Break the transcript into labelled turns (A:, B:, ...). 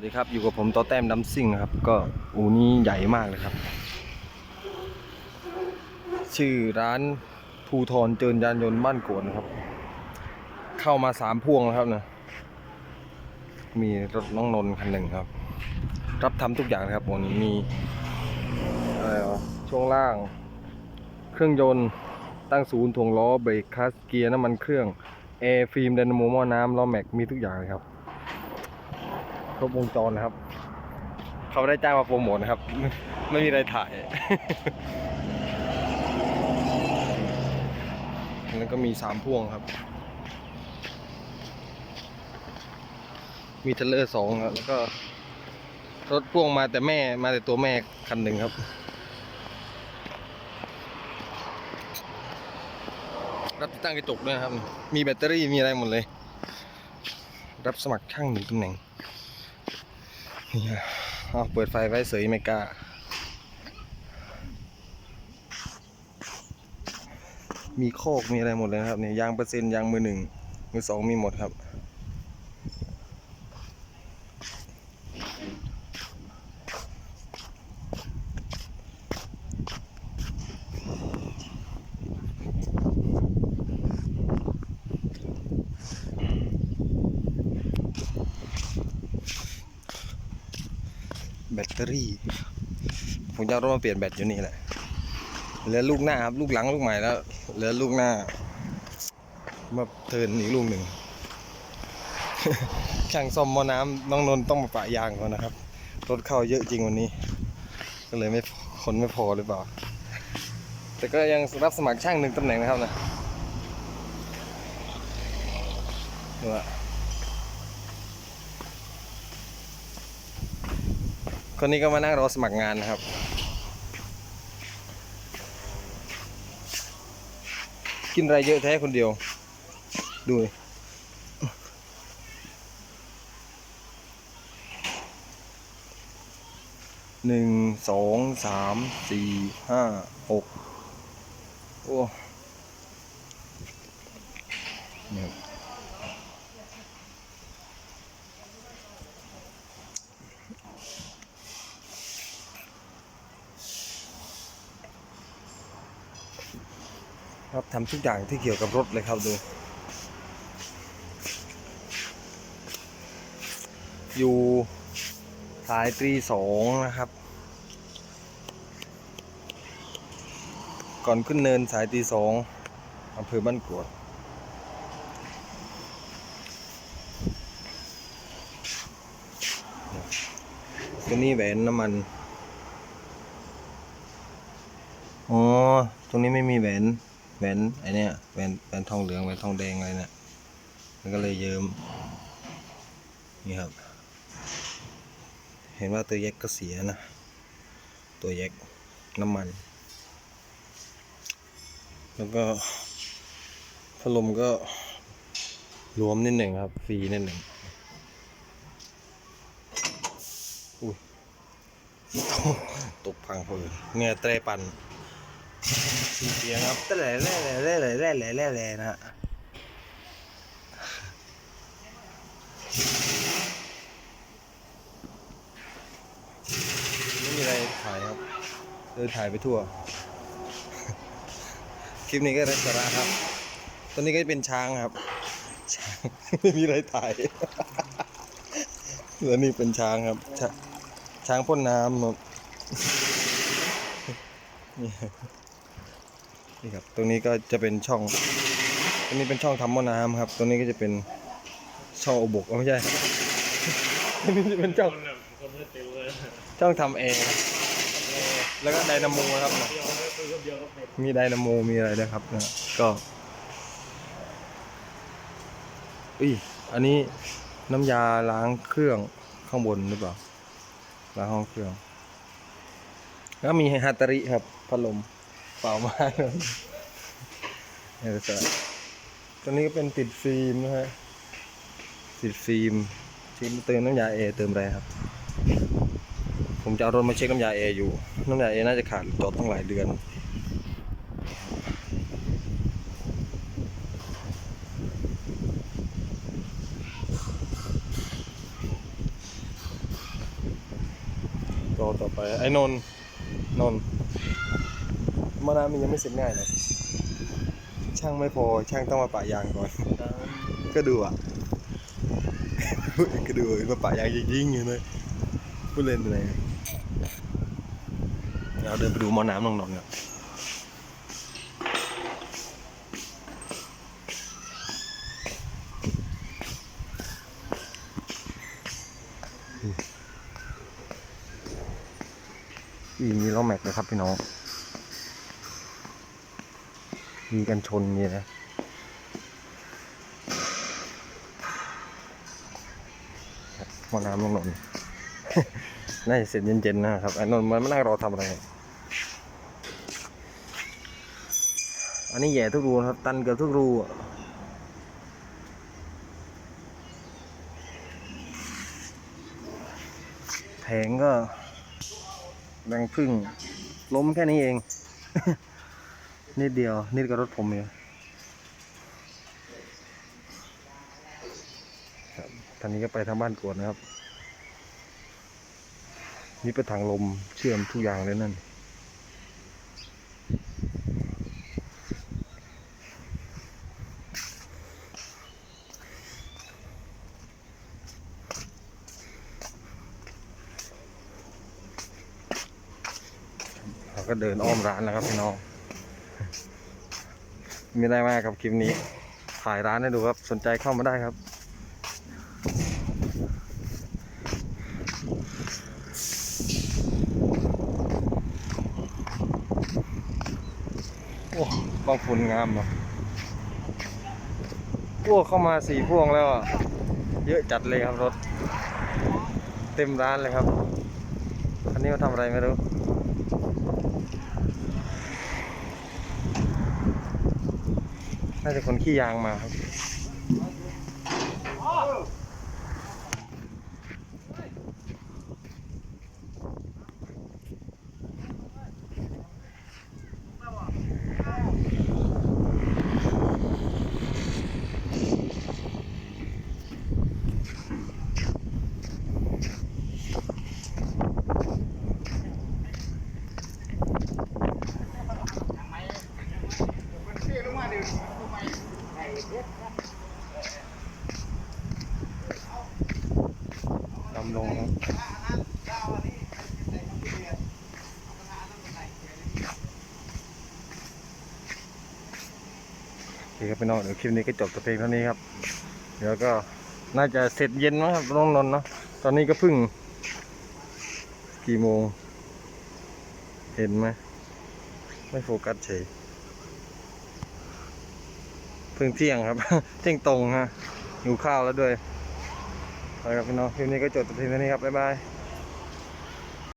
A: วัสดีครับอยู่กับผมต่อแต้มดัมซิ่งนะครับ ก็อูนี้ใหญ่มากเลยครับ ชื่อร้านภูทรเจินยานยนต์บ้านโกวนครับ เข้ามาสามพวงแล้วครับนะมีรถน้องนน์คันหนึ่งครับ รับทำทุกอย่างนะครับวันนี้มีอะไรวะช่วงล่าง เครื่องยนต์ตั้งศูนย์ถ่วงล้อเบรกคลัสเกียร์น้ำมันเครื่องแอร์ฟิล์มไดนาโมหม้อน้ำล้อแม็กมีทุกอย่างเลยครับ ครบวงจรนะครับ เขาได้จ้างมาโปรโมทนะครับ ไม่มีอะไรถ่าย แล้วก็มีสามพ่วงครับ มีเทเลอร์สองครับแล้วก็ รถพ่วงมาแต่แม่มาแต่ตัวแม่คันหนึ่งครับรับติดตั้งกระจกด้วยนะครับ มีแบตเตอรี่ มีอะไรหมดเลย รับสมัครช่างหนึ่งตำแหน่ง เอาเปิดไฟไว้เสยไม่กล้ามีโคกมีอะไรหมดเลยครับเนี่ยยางเปอร์เซ็นต์ยางมือหนึ่งมือสองมีหมดครับ ตเตอรี่ ผมจะรถมาเปลี่ยนแบตอยู่นี่แหละเหลือลูกหน้าครับ ลูกหลังลูกใหม่แล้วเหลือลูกหน้า มาเทินอีกลูกหนึ่งช่างซ่อมมอน้ำน้องนนต้องมาปะยางก่อนนะครับ รถเข้าเยอะจริงวันนี้ ก็เลยไม่คนไม่พอหรือเปล่า แต่ก็ยังรับสมัครช่างหนึ่งตำแหน่งนะครับนะดูอะ คนนี้ก็มานั่งรอสมัครงานนะครับ กินอะไรเยอะแท้คนเดียว ดูหนึ่งสองสามสี่ห้าหกโอ้เนี่ย ครับทำทุกอย่างที่เกี่ยวกับรถเลยครับดู อยู่สายตรีสองนะครับ ก่อนขึ้นเนินสายตรีสองอำเภอบ้านกรวดตัวนี้แหวนน้ำมัน อ๋อ ตรงนี้ไม่มีแหวน แหวนไอเนี้ยแหวนแหวนทองเหลืองแหวนทองแดงอะไรเนี่ยมันก็เลยเยิมนี่ครับ เห็นว่าตัวแยกก็เสียนะ ตัวแยกน้ำมัน แล้วก็พัดลมก็รวมนิดหนึ่งครับ ฟรีนิดหนึ่งอุ้ยตกพังเพลินเงยเตรปัน เสียงครับแต่แหล่แหล่แหล่แหล่แหล่แหล่แหล่แหล่นะฮะไม่มีอะไรถ่ายครับ เดินถ่ายไปทั่ว คลิปนี้ก็ไร้สาระครับตัวนี้ก็เป็นช้างครับ ช้าง ไม่มีอะไรถ่ายแล้วนี่เป็นช้างครับ ช้าช้างพ่นน้ำครับ นี่ครับ ตรงนี้ก็จะเป็นช่อง ตรงนี้เป็นช่องทำหม้อน้ำครับ ตรงนี้ก็จะเป็นช่องอบกไม่ใช่ ตรงนี้จะเป็นช่อง
B: คนไม่ติวเลย
A: ช่องทำแอร์แล้วก็ไดนาโมครับนะ
B: มี
A: ไดนาโมมีอะไรนะครับนะก็อุ้ยอันนี้น้ำยาล้างเครื่องข้างบนหรือเปล่าล้างห้องเครื่อง แล้วมีฮัตเตอริครับพัดลม เปล่ามากเลยนี่จะตัวนี้ก็เป็นติดฟิล์มนะฮะ ติดฟิล์มที่เติมน้ำยาเอเติมอะไรครับ ผมจะเอารถมาเช็คน้ำยาเออยู่ น้ำยาเอน่าจะขาดจอดตั้งหลายเดือนรอต่อไปไอ้นนนน มะนาวมันยังไม่เสร็จง่ายเลย ช่างไม่พอช่างต้องมาปะยางก่อน ก็ดูอะ ก็ดูมาปะยางยิงๆอยู่เลยพูดเล่นอะไรเราเดินไปดูมอน้ำนองๆกันอีมีล้อแม็กนะครับพี่น้อง มีกันชนนี่นะหมอน้ำลงนนน่าจะเสร็จเย็นๆนะครับไอ้นนมันไม่นั่งรอทำอะไร อันนี้แย่ทุกรูนะครับ ตันเกือบทุกรูอะแผงก็แรงพึ่งล้มแค่นี้เอง นิดเดียว นิดกับรถผมเองครับทางนี้ก็ไปทางบ้านกวดนะครับ นี่เป็นทางลมเชื่อมทุกอย่างเลยนั่นก็เดินอ้อมร้านแล้วครับพี่น้อง มีอะไรมากครับคลิปนี้ ถ่ายร้านให้ดูครับ สนใจเข้ามาได้ครับ โอ้บางฝุ่นงามอะพวกเข้ามาสี่พวงแล้วอะ เยอะจัดเลยครับรถ เต็มร้านเลยครับ อันนี้มาทำอะไรไม่รู้ น่าจะคนขี้ยางมาครับ ครับพี่น้องเดี๋ยวคลิปนี้ก็จบแต่เพียงเท่านี้ครับ เดี๋ยวก็น่าจะเสร็จเย็นมั้งครับน้องนนท์เนาะตอนนี้ก็เพิ่ง กี่โมง เห็นไหมไม่โฟกัสเฉยเพิ่งเที่ยงครับ เที่ยงตรงฮะหิวข้าวแล้วด้วยไปครับพี่น้องคลิปนี้ก็จบแต่เพียงเท่านี้ครับบ๊ายบาย